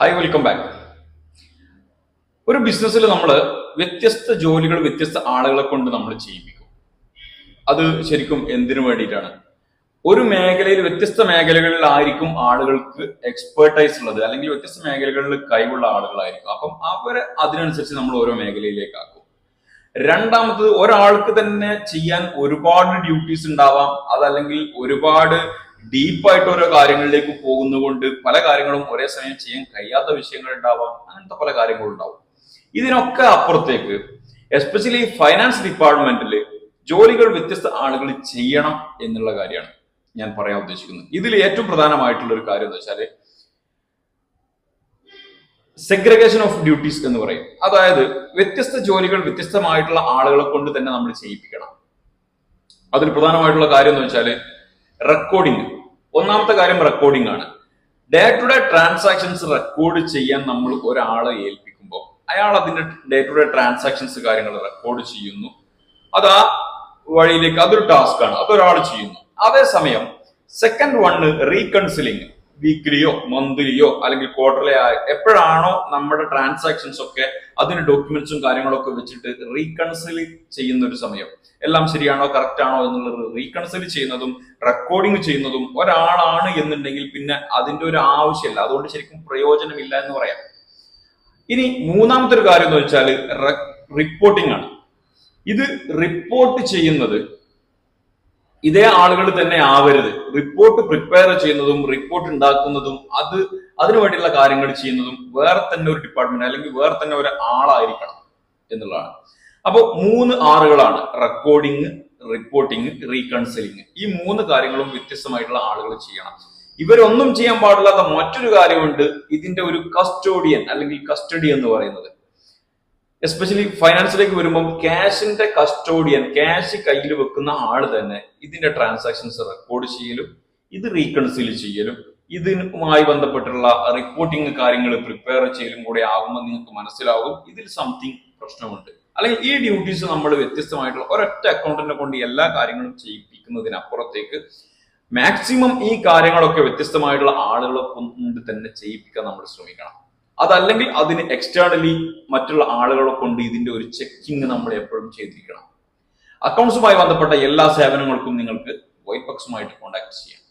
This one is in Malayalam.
ഹായ് വെൽക്കം ബാക്ക് ഒരു ബിസിനസ്സിൽ നമ്മൾ വ്യത്യസ്ത ജോലികൾ വ്യത്യസ്ത ആളുകളെ കൊണ്ട് നമ്മൾ ചെയ്യിപ്പിക്കും. അത് ശരിക്കും എന്തിനു വേണ്ടിയിട്ടാണ്? ഒരു മേഖലയിൽ വ്യത്യസ്ത മേഖലകളിലായിരിക്കും ആളുകൾക്ക് എക്സ്പേർട്ടൈസ് ഉള്ളത് അല്ലെങ്കിൽ വ്യത്യസ്ത മേഖലകളിൽ കഴിവുള്ള ആളുകളായിരിക്കും. അപ്പം അവരെ അതിനനുസരിച്ച് നമ്മൾ ഓരോ മേഖലയിലേക്ക് ആക്കും രണ്ടാമത്തത് ഒരാൾക്ക് തന്നെ ചെയ്യാൻ ഒരുപാട് ഡ്യൂട്ടീസ് ഉണ്ടാവാം അതല്ലെങ്കിൽ ഒരുപാട് ഡീപ്പായിട്ട് ഓരോ കാര്യങ്ങളിലേക്ക് പോകുന്നതുകൊണ്ട് പല കാര്യങ്ങളും ഒരേ സമയം ചെയ്യാൻ കഴിയാത്ത വിഷയങ്ങൾ ഉണ്ടാവാം. അങ്ങനത്തെ പല കാര്യങ്ങളും ഉണ്ടാവും ഇതിനൊക്കെ അപ്പുറത്തേക്ക് എസ്പെഷ്യലി ഫൈനാൻസ് ഡിപ്പാർട്ട്മെന്റിൽ ജോലികൾ വ്യത്യസ്ത ആളുകൾ ചെയ്യണം എന്നുള്ള കാര്യമാണ് ഞാൻ പറയാൻ ഉദ്ദേശിക്കുന്നത്. ഇതിൽ ഏറ്റവും പ്രധാനമായിട്ടുള്ള ഒരു കാര്യം എന്ന് വെച്ചാൽ സെഗ്രഗേഷൻ ഓഫ് ഡ്യൂട്ടീസ് എന്ന് പറയും. അതായത് വ്യത്യസ്ത ജോലികൾ വ്യത്യസ്തമായിട്ടുള്ള ആളുകളെ കൊണ്ട് തന്നെ നമ്മൾ ചെയ്യിപ്പിക്കണം. അതിൽ പ്രധാനമായിട്ടുള്ള കാര്യം എന്ന് വെച്ചാൽ റെക്കോർഡിംഗ് ഒന്നാമത്തെ കാര്യം റെക്കോർഡിംഗ് ആണ്. Day to day transactions record ചെയ്യാൻ നമ്മൾ ഒരാളെ ഏൽപ്പിക്കുമ്പോൾ അയാൾ അതിന്റെ ഡേ ടു ഡേ ട്രാൻസാക്ഷൻസ് കാര്യങ്ങൾ റെക്കോർഡ് ചെയ്യുന്നു. അത് ആ വഴിയിലേക്ക് അതൊരു ടാസ്ക് ആണ്. അതൊരാൾ ചെയ്യുന്നു. അതേസമയം സെക്കൻഡ് വണ് റീകൺസിലിംഗ് വീക്ക്ലിയോ മന്ത്ലിയോ അല്ലെങ്കിൽ ക്വാർട്ടർലി എപ്പോഴാണോ നമ്മുടെ ട്രാൻസാക്ഷൻസ് ഒക്കെ അതിന് ഡോക്യുമെന്റ്സും കാര്യങ്ങളൊക്കെ വെച്ചിട്ട് റീകൺസിൽ ചെയ്യുന്ന ഒരു സമയം. എല്ലാം ശരിയാണോ കറക്റ്റ് ആണോ എന്നുള്ളത് റീകൺസിൽ ചെയ്യുന്നതും റെക്കോർഡിംഗ് ചെയ്യുന്നതും ഒരാളാണ് എന്നുണ്ടെങ്കിൽ പിന്നെ അതിന്റെ ഒരു ആവശ്യമില്ല. അതുകൊണ്ട് ശരിക്കും പ്രയോജനമില്ല എന്ന് പറയാം. ഇനി മൂന്നാമത്തെ ഒരു കാര്യം എന്ന് വെച്ചാൽ റിപ്പോർട്ടിംഗ് ആണ്. ഇത് റിപ്പോർട്ട് ചെയ്യുന്നത് ഇതേ ആളുകൾ തന്നെ ആവരുത്. റിപ്പോർട്ട് പ്രിപ്പയർ ചെയ്യുന്നതും റിപ്പോർട്ട് ഉണ്ടാക്കുന്നതും അത് അതിനുവേണ്ടിയുള്ള കാര്യങ്ങൾ ചെയ്യുന്നതും വേറെ തന്നെ ഒരു ഡിപ്പാർട്ട്മെന്റ് അല്ലെങ്കിൽ വേറെ തന്നെ ഒരു ആളായിരിക്കണം എന്നുള്ളതാണ്. അപ്പോൾ മൂന്ന് ആറുകളാണ്. റെക്കോർഡിങ് റിപ്പോർട്ടിങ് റീകൺസിലിംഗ് ഈ മൂന്ന് കാര്യങ്ങളും വ്യത്യസ്തമായിട്ടുള്ള ആളുകൾ ചെയ്യണം. ഇവരൊന്നും ചെയ്യാൻ പാടില്ലാത്ത മറ്റൊരു കാര്യമുണ്ട് ഇതിന്റെ ഒരു കസ്റ്റോഡിയൻ അല്ലെങ്കിൽ കസ്റ്റഡി എന്ന് പറയുന്നത്. എസ്പെഷ്യലി ഫൈനാൻസിലേക്ക് വരുമ്പോൾ ക്യാഷിന്റെ കസ്റ്റോഡിയൻ ക്യാഷ് കയ്യിൽ വെക്കുന്ന ആൾ തന്നെ ഇതിന്റെ ട്രാൻസാക്ഷൻസ് റെക്കോർഡ് ചെയ്യലും ഇത് റീകൺസിൽ ചെയ്യലും ഇതിനുമായി ബന്ധപ്പെട്ടുള്ള റിപ്പോർട്ടിംഗ് കാര്യങ്ങൾ പ്രിപ്പയർ ചെയ്യലും കൂടെ ആകുമ്പോൾ നിങ്ങൾക്ക് മനസ്സിലാകും ഇതിൽ സംതിങ് പ്രശ്നമുണ്ട്. അല്ലെങ്കിൽ ഈ ഡ്യൂട്ടീസ് നമ്മൾ വ്യത്യസ്തമായിട്ടുള്ള ഒരൊറ്റ അക്കൗണ്ടിനെ കൊണ്ട് എല്ലാ കാര്യങ്ങളും ചെയ്യിപ്പിക്കുന്നതിനപ്പുറത്തേക്ക് മാക്സിമം ഈ കാര്യങ്ങളൊക്കെ വ്യത്യസ്തമായിട്ടുള്ള ആളുകളെ കൊണ്ട് തന്നെ ചെയ്യിപ്പിക്കാൻ നമ്മൾ ശ്രമിക്കണം. അതല്ലെങ്കിൽ അതിന് എക്സ്റ്റേണലി മറ്റുള്ള ആളുകളെ കൊണ്ട് ഇതിന്റെ ഒരു ചെക്കിങ് നമ്മൾ എപ്പോഴും ചെയ്തിരിക്കണം. അക്കൗണ്ട്സുമായി ബന്ധപ്പെട്ട എല്ലാ സേവനങ്ങൾക്കും നിങ്ങൾക്ക് വൈപക്സുമായിട്ട് കോൺടാക്ട് ചെയ്യാം.